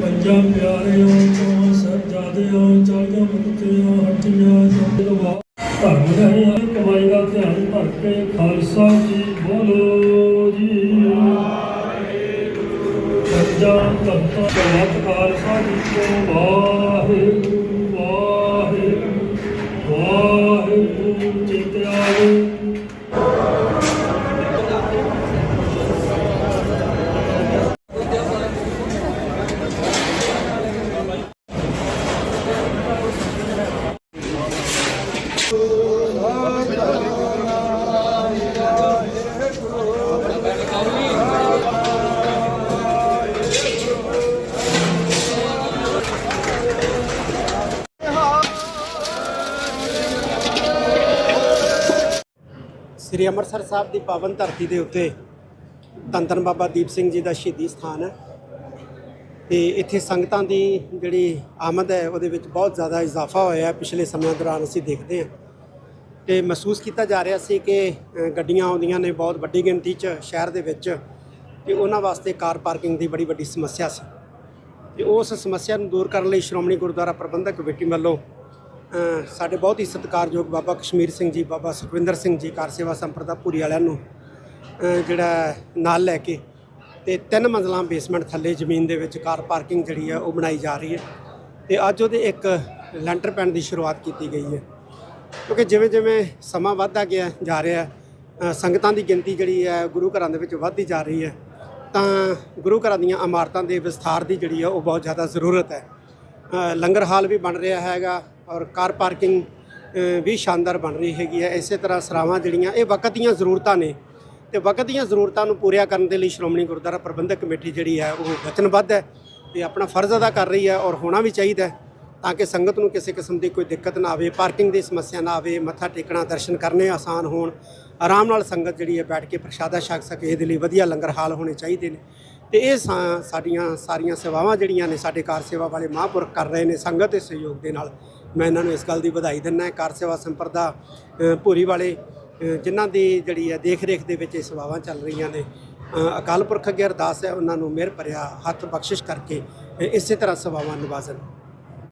ਪੰਜਾਂ ਪਿਆਰਿਆਂ ਤੋਂ ਸਰਜਾਦਿਆਂ ਚਾਲੀਆਂ ਮੁਕਤਿਆਂ, ਹੱਟੀਆਂ ਚੰਦਵਾ ਧਰਮ ਰਹਿਆ ਕਮਾਈ ਦਾ ਧਿਆਨ ਭਰ ਕੇ ਖਾਲਸਾ ਜੀ ਬੋਲੋ ਜੀ। ਪੰਜਾਂ ਧਰਤਾਂ ਖਾਲਸਾ ਜੀ ਕੋ ਵਾਹਿਗੁਰੂ ਵਾਹਿਗੁਰੂ ਸ੍ਰੀ ਅੰਮ੍ਰਿਤਸਰ ਸਾਹਿਬ ਦੀ ਪਾਵਨ ਧਰਤੀ ਦੇ ਉੱਤੇ ਧੰਨ ਧੰਨ ਬਾਬਾ ਦੀਪ ਸਿੰਘ ਜੀ ਦਾ ਸ਼ਹੀਦੀ ਸਥਾਨ ਹੈ। ਤੇ ਇੱਥੇ ਸੰਗਤਾਂ ਦੀ ਜਿਹੜੀ ਆਮਦ ਹੈ, ਉਹਦੇ ਵਿੱਚ ਬਹੁਤ ਜ਼ਿਆਦਾ ਇਜ਼ਾਫਾ ਹੋਇਆ ਹੈ। ਪਿਛਲੇ ਸਮਿਆਂ ਦੌਰਾਨ ਅਸੀਂ ਦੇਖਦੇ ਹਾਂ। ਤੇ ਮਹਿਸੂਸ ਕੀਤਾ ਜਾ ਰਿਹਾ ਸੀ ਕਿ ਗੱਡੀਆਂ ਆਉਂਦੀਆਂ ਨੇ ਬਹੁਤ ਵੱਡੀ ਗਿਣਤੀ 'ਚ ਸ਼ਹਿਰ ਦੇ ਵਿੱਚ ਤੇ ਉਹਨਾਂ ਵਾਸਤੇ ਕਾਰ ਪਾਰਕਿੰਗ ਦੀ ਬੜੀ ਵੱਡੀ ਸਮੱਸਿਆ ਸੀ। ਤੇ ਉਸ ਸਮੱਸਿਆ ਨੂੰ ਦੂਰ ਕਰਨ ਲਈ ਸ਼੍ਰੋਮਣੀ ਗੁਰਦੁਆਰਾ ਪ੍ਰਬੰਧਕ ਕਮੇਟੀ ਵੱਲੋਂ ਸਾਡੇ ਬਹੁਤ ਹੀ ਸਤਿਕਾਰਯੋਗ ਬਾਬਾ ਕਸ਼ਮੀਰ ਸਿੰਘ ਜੀ ਬਾਬਾ ਸੁਖਵਿੰਦਰ ਸਿੰਘ ਜੀ ਕਾਰ ਸੇਵਾ ਸੰਪਰਦਾ ਪੂਰੀ ਵਾਲਿਆਂ ਨੂੰ ਜਿਹੜਾ ਨਾਲ ਲੈ ਕੇ ਤੇ ਤਿੰਨ ਮੰਜ਼ਲਾਂ ਬੇਸਮੈਂਟ ਥੱਲੇ ਜ਼ਮੀਨ ਦੇ ਵਿੱਚ ਕਾਰ ਪਾਰਕਿੰਗ ਜਿਹੜੀ ਹੈ ਉਹ ਬਣਾਈ ਜਾ ਰਹੀ ਹੈ ਤੇ ਅੱਜ ਉਹਦੇ ਇੱਕ ਲੈਂਟਰ ਪੈਣ ਦੀ ਸ਼ੁਰੂਆਤ ਕੀਤੀ ਗਈ ਹੈ। ਕਿਉਂਕਿ ਜਿਵੇਂ ਜਿਵੇਂ ਸਮਾਂ ਵੱਧਦਾ ਗਿਆ ਜਾ ਰਿਹਾ ਹੈ, ਸੰਗਤਾਂ ਦੀ ਗਿਣਤੀ ਜਿਹੜੀ ਹੈ ਗੁਰੂ ਘਰਾਂ ਦੇ ਵਿੱਚ ਵੱਧਦੀ ਜਾ ਰਹੀ ਹੈ ਤਾਂ ਗੁਰੂ ਘਰਾਂ ਦੀਆਂ ਇਮਾਰਤਾਂ ਦੇ ਵਿਸਥਾਰ ਦੀ ਜਿਹੜੀ ਹੈ ਉਹ ਬਹੁਤ ਜ਼ਿਆਦਾ ਜ਼ਰੂਰਤ ਹੈ। ਲੰਗਰ ਹਾਲ ਵੀ ਬਣ ਰਿਹਾ ਹੈਗਾ ਔਰ ਕਾਰ ਪਾਰਕਿੰਗ ਵੀ ਸ਼ਾਨਦਾਰ ਬਣ ਰਹੀ ਹੈਗੀ ਹੈ। ਇਸੇ ਤਰ੍ਹਾਂ ਸਰਾਵਾਂ ਜਿਹੜੀਆਂ, ਇਹ ਵਕਤ ਦੀਆਂ ਜ਼ਰੂਰਤਾਂ ਨੇ ਤੇ ਵਕਤ ਦੀਆਂ ਜ਼ਰੂਰਤਾਂ ਨੂੰ ਪੂਰੀਆਂ ਕਰਨ ਦੇ ਲਈ ਸ਼੍ਰੋਮਣੀ ਗੁਰਦੁਆਰਾ ਪ੍ਰਬੰਧਕ ਕਮੇਟੀ ਜਿਹੜੀ ਹੈ, ਉਹ ਵਚਨਬੱਧ ਹੈ ਤੇ ਆਪਣਾ ਫਰਜ਼ ਅਦਾ ਕਰ ਰਹੀ ਹੈ ਔਰ ਹੋਣਾ ਵੀ ਚਾਹੀਦਾ ਤਾਂ ਕਿ ਸੰਗਤ ਨੂੰ ਕਿਸੇ ਕਿਸਮ ਦੀ ਕੋਈ ਦਿੱਕਤ ਨਾ ਆਵੇ, ਪਾਰਕਿੰਗ ਦੀ ਸਮੱਸਿਆ ਨਾ ਆਵੇ, ਮੱਥਾ ਟੇਕਣਾ, ਦਰਸ਼ਨ ਕਰਨੇ ਆਸਾਨ ਹੋਣ, ਆਰਾਮ ਨਾਲ ਸੰਗਤ ਜਿਹੜੀ ਹੈ ਬੈਠ ਕੇ ਪ੍ਰਸ਼ਾਦਾ ਛਕ ਸਕੇ। ਇਹਦੇ ਲਈ ਵਧੀਆ ਲੰਗਰ ਹਾਲ ਹੋਣੇ ਚਾਹੀਦੇ ਨੇ। ਤੇ ਇਹ ਸਾਡੀਆਂ ਸਾਰੀਆਂ ਸੇਵਾਵਾਂ ਜਿਹੜੀਆਂ ਨੇ ਸਾਡੇ ਕਾਰ ਸੇਵਾ ਵਾਲੇ ਮਹਾਂਪੁਰਖ ਕਰ ਰਹੇ ਨੇ ਸੰਗਤ ਦੇ ਸਹਿਯੋਗ ਦੇ ਨਾਲ। ਮੈਂ ਇਹਨਾਂ ਨੂੰ ਇਸ ਗੱਲ ਦੀ ਵਧਾਈ ਦਿੰਦਾ ਕਾਰ ਸੇਵਾ ਸੰਪਰਦਾ ਭੂਰੀ ਵਾਲੇ ਅ, ਜਿਨ੍ਹਾਂ ਦੀ ਜਿਹੜੀ ਹੈ ਦੇਖ ਰੇਖ ਦੇ ਵਿੱਚ ਇਹ ਸੇਵਾਵਾਂ ਚੱਲ ਰਹੀਆਂ ਨੇ। ਅਕਾਲ ਪੁਰਖ ਅੱਗੇ ਅਰਦਾਸ ਹੈ ਉਹਨਾਂ ਨੂੰ ਮਿਹਰ ਭਰਿਆ ਹੱਥ ਬਖਸ਼ਿਸ਼ ਕਰਕੇ ਇਸੇ ਤਰ੍ਹਾਂ ਸੇਵਾਵਾਂ ਨਿਭਾਜ਼ਨ